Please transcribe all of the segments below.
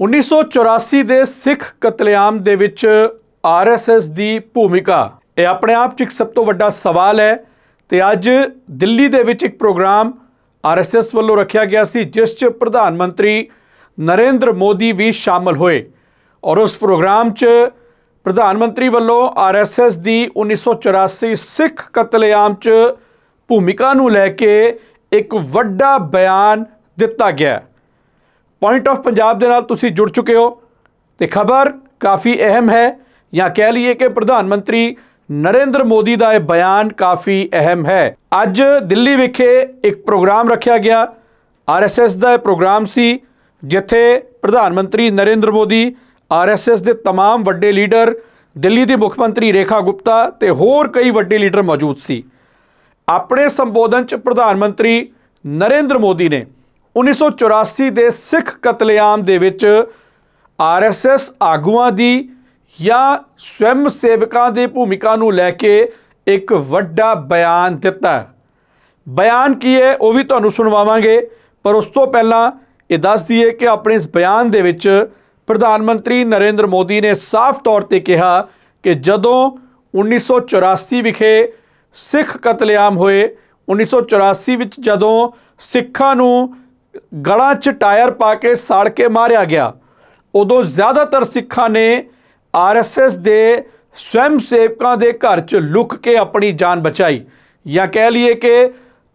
1984 ਦੇ ਸਿੱਖ ਕਤਲੇਆਮ ਦੇ ਵਿੱਚ ਆਰਐਸਐਸ ਦੀ ਭੂਮਿਕਾ। ਇਹ ਆਪਣੇ ਆਪ 'ਚ ਇੱਕ ਸਭ ਤੋਂ ਵੱਡਾ ਸਵਾਲ ਹੈ ਤੇ ਅੱਜ ਦਿੱਲੀ ਦੇ ਵਿੱਚ ਇੱਕ ਪ੍ਰੋਗਰਾਮ ਆਰਐਸਐਸ ਵੱਲੋਂ ਰੱਖਿਆ ਗਿਆ ਸੀ, ਜਿਸ 'ਚ ਪ੍ਰਧਾਨ ਮੰਤਰੀ ਨਰਿੰਦਰ ਮੋਦੀ ਵੀ ਸ਼ਾਮਲ ਹੋਏ। ਔਰ ਉਸ ਪ੍ਰੋਗਰਾਮ 'ਚ ਪ੍ਰਧਾਨ ਮੰਤਰੀ ਵੱਲੋਂ ਆਰਐਸਐਸ ਦੀ 1984 ਸਿੱਖ ਕਤਲੇਆਮ 'ਚ ਭੂਮਿਕਾ ਨੂੰ ਲੈ ਕੇ ਇੱਕ ਵੱਡਾ ਬਿਆਨ ਦਿੱਤਾ ਗਿਆ। ਪੁਆਇੰਟ ਆਫ ਪੰਜਾਬ ਦੇ ਨਾਲ ਤੁਸੀਂ ਜੁੜ ਚੁੱਕੇ ਹੋ ਤੇ ਖਬਰ ਕਾਫੀ ਅਹਿਮ ਹੈ ਜਾਂ ਕਹਿ ਲਈਏ ਕਿ ਪ੍ਰਧਾਨ ਮੰਤਰੀ ਨਰਿੰਦਰ ਮੋਦੀ ਦਾ ਇਹ ਬਿਆਨ ਕਾਫੀ ਅਹਿਮ ਹੈ ਅੱਜ ਦਿੱਲੀ ਵਿਖੇ ਇੱਕ ਪ੍ਰੋਗਰਾਮ ਰੱਖਿਆ ਗਿਆ ਆਰਐਸਐਸ ਦਾ ਇਹ ਪ੍ਰੋਗਰਾਮ ਸੀ ਜਿੱਥੇ ਪ੍ਰਧਾਨ ਮੰਤਰੀ ਨਰਿੰਦਰ ਮੋਦੀ ਆਰਐਸਐਸ ਦੇ तमाम ਵੱਡੇ ਲੀਡਰ ਦਿੱਲੀ ਦੀ ਮੁੱਖ ਮੰਤਰੀ ਰੇਖਾ ਗੁਪਤਾ ਤੇ ਹੋਰ ਕਈ ਵੱਡੇ ਲੀਡਰ ਮੌਜੂਦ ਸੀ ਆਪਣੇ ਸੰਬੋਧਨ ਚ ਪ੍ਰਧਾਨ ਮੰਤਰੀ ਨਰਿੰਦਰ ਮੋਦੀ ਨੇ 1984 ਦੇ ਸਿੱਖ ਕਤਲੇਆਮ ਦੇ ਵਿੱਚ ਆਰਐਸਐਸ ਆਗੂਆਂ ਦੀ ਜਾਂ ਸਵੈਮ ਸੇਵਕਾਂ ਦੀ ਭੂਮਿਕਾ ਨੂੰ ਲੈ ਕੇ ਇੱਕ ਵੱਡਾ ਬਿਆਨ ਦਿੱਤਾ ਬਿਆਨ ਕੀ ਹੈ ਉਹ ਵੀ ਤੁਹਾਨੂੰ ਸੁਣਵਾਵਾਂਗੇ, ਪਰ ਉਸ ਤੋਂ ਪਹਿਲਾਂ ਇਹ ਦੱਸ ਦਈਏ ਕਿ ਆਪਣੇ ਇਸ ਬਿਆਨ ਦੇ ਵਿੱਚ ਪ੍ਰਧਾਨ ਮੰਤਰੀ ਨਰਿੰਦਰ ਮੋਦੀ ਨੇ ਸਾਫ਼ ਤੌਰ ਤੇ ਕਿਹਾ ਕਿ ਜਦੋਂ 1984 ਵਿਖੇ ਸਿੱਖ ਕਤਲੇਆਮ ਹੋਏ 1984 ਵਿੱਚ ਜਦੋਂ ਸਿੱਖਾਂ ਨੂੰ ਗਲਾਂ 'ਚ ਟਾਇਰ ਪਾ ਕੇ ਸਾੜ ਕੇ ਮਾਰਿਆ ਗਿਆ ਉਦੋਂ ਜ਼ਿਆਦਾਤਰ ਸਿੱਖਾਂ ਨੇ ਆਰਐਸਐਸ ਦੇ ਸਵੈਮ ਸੇਵਕਾਂ ਦੇ ਘਰ 'ਚ ਲੁਕ ਕੇ ਆਪਣੀ ਜਾਨ ਬਚਾਈ ਜਾਂ ਕਹਿ ਲਈਏ ਕਿ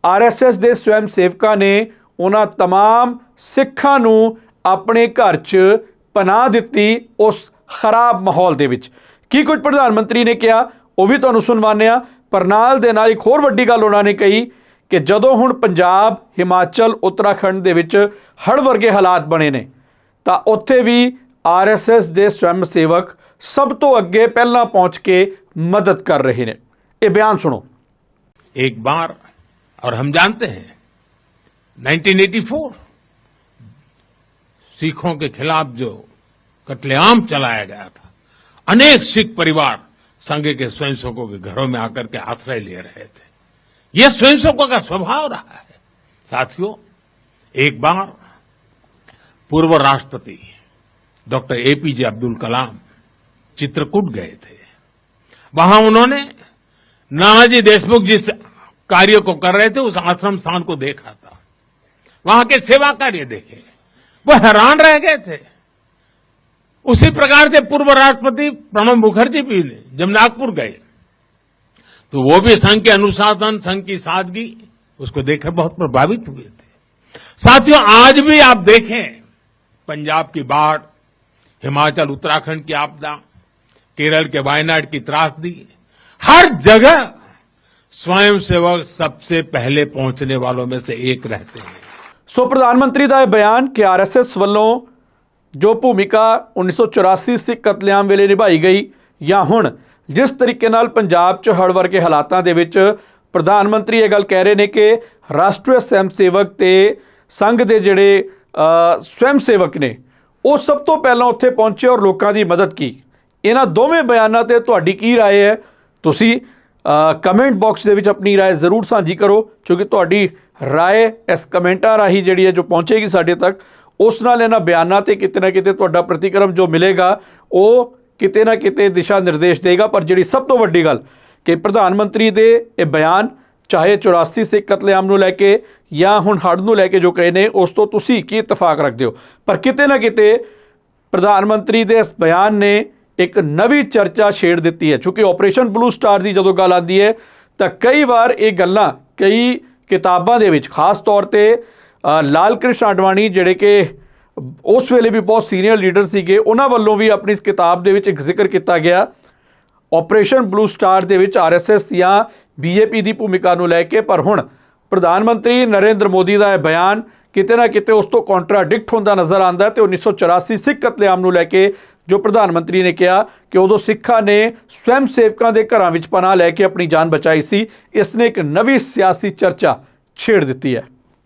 ਆਰਐਸਐਸ ਦੇ ਸਵੈਮ ਸੇਵਕਾਂ ਨੇ ਉਹਨਾਂ तमाम ਸਿੱਖਾਂ ਨੂੰ ਆਪਣੇ ਘਰ 'ਚ ਪਨਾਹ ਦਿੱਤੀ ਉਸ ਖਰਾਬ ਮਾਹੌਲ ਦੇ ਵਿੱਚ ਕੀ ਕੁਝ ਪ੍ਰਧਾਨ ਮੰਤਰੀ ਨੇ ਕਿਹਾ ਉਹ ਵੀ ਤੁਹਾਨੂੰ ਸੁਣਵਾਉਂਦੇ ਹਾਂ ਪਰ ਨਾਲ ਦੇ ਨਾਲ ਇੱਕ ਹੋਰ ਵੱਡੀ ਗੱਲ ਉਹਨਾਂ ਨੇ ਕਹੀ ਕਿ ਜਦੋਂ ਹੁਣ ਪੰਜਾਬ ਹਿਮਾਚਲ ਉੱਤਰਾਖੰਡ ਦੇ ਵਿੱਚ ਹੜ੍ਹ ਵਰਗੇ ਹਾਲਾਤ ਬਣੇ ਨੇ ਤਾਂ ਉੱਥੇ ਵੀ ਆਰਐਸਐਸ ਦੇ ਸਵੈਮ ਸੇਵਕ ਸਭ ਤੋਂ ਅੱਗੇ ਪਹਿਲਾਂ ਪਹੁੰਚ ਕੇ ਮਦਦ ਕਰ ਰਹੇ ਨੇ ਇਹ ਬਿਆਨ ਸੁਣੋ एक बार और हम जानते हैं 1984 सिखों के खिलाफ जो कत्लेआम चलाया गया था अनेक सिख परिवार संघ के स्वयंसेवकों के घरों में आकर के आश्रय ले रहे थे यह स्वयंसेवकों का स्वभाव रहा है। साथियों, एक बार पूर्व राष्ट्रपति डॉक्टर एपीजे अब्दुल कलाम चित्रकूट गए थे। वहाँ उन्होंने नानाजी देशमुख जिस कार्य को कर रहे थे, उस आश्रम स्थान को देखा था। वहाँ के सेवा कार्य देखे। वो हैरान रह गए थे। उसी प्रकार से पूर्व राष्ट्रपति प्रणब मुखर्जी भी जब नागपुर गए। तो वो भी संघ के अनुशासन संघ की सादगी उसको देखकर बहुत प्रभावित हुए थे साथियों आज भी आप देखें पंजाब की बाढ़ हिमाचल उत्तराखंड की आपदा केरल के वायनाड की त्रासदी हर जगह स्वयंसेवक सबसे पहले पहुंचने वालों में से एक रहते हैं ਸੋ ਪ੍ਰਧਾਨ ਮੰਤਰੀ ਦਾ ਇਹ ਬਿਆਨ ਕਿ ਆਰਐਸਐਸ ਵੱਲੋਂ ਜੋ ਭੂਮਿਕਾ 1984 ਸਿੱਖ ਕਤਲੇਆਮ ਵੇਲੇ ਨਿਭਾਈ ਗਈ ਜਾਂ ਹੁਣ ਜਿਸ ਤਰੀਕੇ ਨਾਲ ਪੰਜਾਬ 'ਚ ਹੜ੍ਹ ਵਰਗੇ ਹਾਲਾਤਾਂ ਦੇ ਵਿੱਚ ਪ੍ਰਧਾਨ ਮੰਤਰੀ ਇਹ ਗੱਲ ਕਹਿ ਰਹੇ ਨੇ ਕਿ ਰਾਸ਼ਟਰੀ ਸਵੈਮ ਸੇਵਕ ਤੇ ਸੰਘ ਦੇ ਜਿਹੜੇ ਅ, ਸਵੈਮ ਸੇਵਕ ਨੇ ਉਹ ਸਭ ਤੋਂ ਪਹਿਲਾਂ ਉੱਥੇ ਪਹੁੰਚੇ ਔਰ ਲੋਕਾਂ ਦੀ ਮਦਦ ਕੀ ਇਹਨਾਂ ਦੋਵੇਂ ਬਿਆਨਾਂ ਤੇ ਤੁਹਾਡੀ ਕੀ رائے ਹੈ ਤੁਸੀਂ ਕਮੈਂਟ ਬਾਕਸ ਦੇ ਵਿੱਚ ਆਪਣੀ رائے ਜ਼ਰੂਰ ਸਾਂਝੀ ਕਰੋ ਕਿਉਂਕਿ ਤੁਹਾਡੀ رائے ਇਸ ਕਮੈਂਟਾਂ ਰਾਹੀਂ ਜਿਹੜੀ ਹੈ ਜੋ ਪਹੁੰਚੇਗੀ ਸਾਡੇ ਤੱਕ ਉਸ ਨਾਲ ਇਹਨਾਂ ਬਿਆਨਾਂ ਤੇ ਕਿਤੇ ਨਾ ਕਿਤੇ ਤੁਹਾਡਾ ਪ੍ਰਤੀਕਰਮ ਜੋ ਮਿਲੇਗਾ ਉਹ ਕਿਤੇ ਨਾ ਕਿਤੇ ਦਿਸ਼ਾ ਨਿਰਦੇਸ਼ ਦੇਗਾ, ਪਰ ਜਿਹੜੀ ਸਭ ਤੋਂ ਵੱਡੀ ਗੱਲ ਕਿ ਪ੍ਰਧਾਨ ਮੰਤਰੀ ਦੇ ਇਹ ਬਿਆਨ ਚਾਹੇ 84 ਸਿੱਖ ਕਤਲੇਆਮ ਨੂੰ ਲੈ ਕੇ ਜਾਂ ਹੁਣ ਹੜ੍ਹ ਨੂੰ ਲੈ ਕੇ ਜੋ ਕਹੇ ਨੇ, ਉਸ ਤੋਂ ਤੁਸੀਂ ਕੀ ਇਤਫਾਕ ਰੱਖਦੇ ਹੋ? ਪਰ ਕਿਤੇ ਨਾ ਕਿਤੇ ਪ੍ਰਧਾਨ ਮੰਤਰੀ ਦੇ ਇਸ ਬਿਆਨ ਨੇ ਇੱਕ ਨਵੀਂ ਚਰਚਾ ਛੇੜ ਦਿੱਤੀ ਹੈ। ਕਿਉਂਕਿ ਆਪਰੇਸ਼ਨ ਬਲੂ ਸਟਾਰ ਦੀ ਜਦੋਂ ਗੱਲ ਆਉਂਦੀ ਹੈ, ਤਾਂ ਕਈ ਵਾਰ ਇਹ ਗੱਲਾਂ ਕਈ ਕਿਤਾਬਾਂ ਦੇ ਵਿੱਚ ਖਾਸ ਤੌਰ ਤੇ ਲਾਲ ਕ੍ਰਿਸ਼ਨ ਆਡਵਾਣੀ ਜਿਹੜੇ ਕਿ ਉਸ ਵੇਲੇ ਵੀ ਬਹੁਤ ਸੀਨੀਅਰ ਲੀਡਰ ਸੀਗੇ। ਉਹਨਾਂ ਵੱਲੋਂ ਵੀ ਆਪਣੀ ਇਸ ਕਿਤਾਬ ਦੇ ਵਿੱਚ ਇੱਕ ਜ਼ਿਕਰ ਕੀਤਾ ਗਿਆ। ਆਪਰੇਸ਼ਨ ਬਲੂ ਸਟਾਰ ਦੇ ਵਿੱਚ ਆਰਐਸਐਸ ਦੀਆਂ ਬੀਜੇਪੀ ਦੀ ਭੂਮਿਕਾ ਨੂੰ ਲੈ ਕੇ, ਪਰ ਹੁਣ ਪ੍ਰਧਾਨ ਮੰਤਰੀ ਨਰਿੰਦਰ ਮੋਦੀ ਦਾ ਇਹ ਬਿਆਨ ਕਿਤੇ ਨਾ ਕਿਤੇ ਉਸ ਤੋਂ ਕੰਟਰਾਡਿਕਟ ਹੁੰਦਾ ਨਜ਼ਰ ਆਉਂਦਾ ਹੈ ਤੇ 1984 ਸਿੱਖ ਕਤਲੇਆਮ ਨੂੰ ਲੈ ਕੇ ਜੋ ਪ੍ਰਧਾਨ ਮੰਤਰੀ ਨੇ ਕਿਹਾ ਕਿ ਉਦੋਂ ਸਿੱਖਾਂ ਨੇ ਸਵੈਮ ਸੇਵਕਾਂ ਦੇ ਘਰਾਂ ਵਿੱਚ ਪਨਾਹ ਲੈ ਕੇ ਆਪਣੀ ਜਾਨ ਬਚਾਈ ਸੀ। ਇਸ ਨੇ ਇੱਕ ਨਵੀਂ ਸਿਆਸੀ ਚਰਚਾ ਛੇੜ ਦਿੱਤੀ ਹੈ।